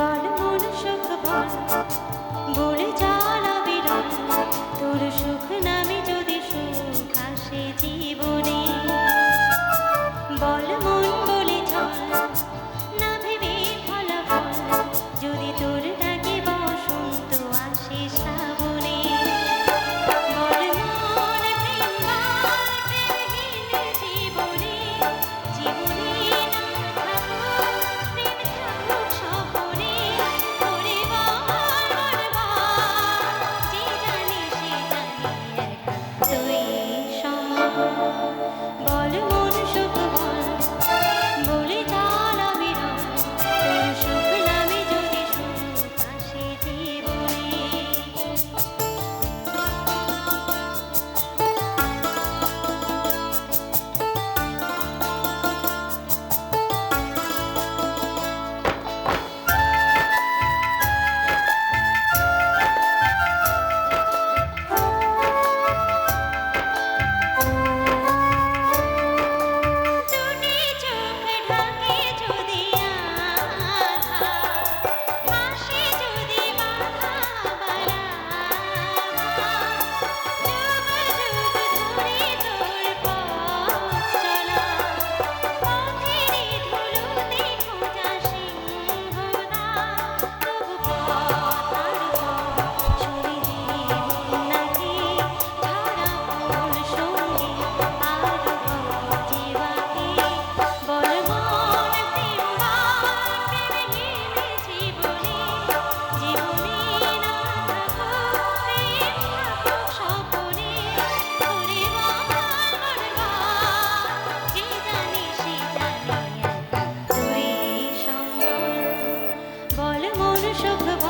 বল সুখ তোর সুখ নামে যদি সুখ আসে জীবনে। show the world.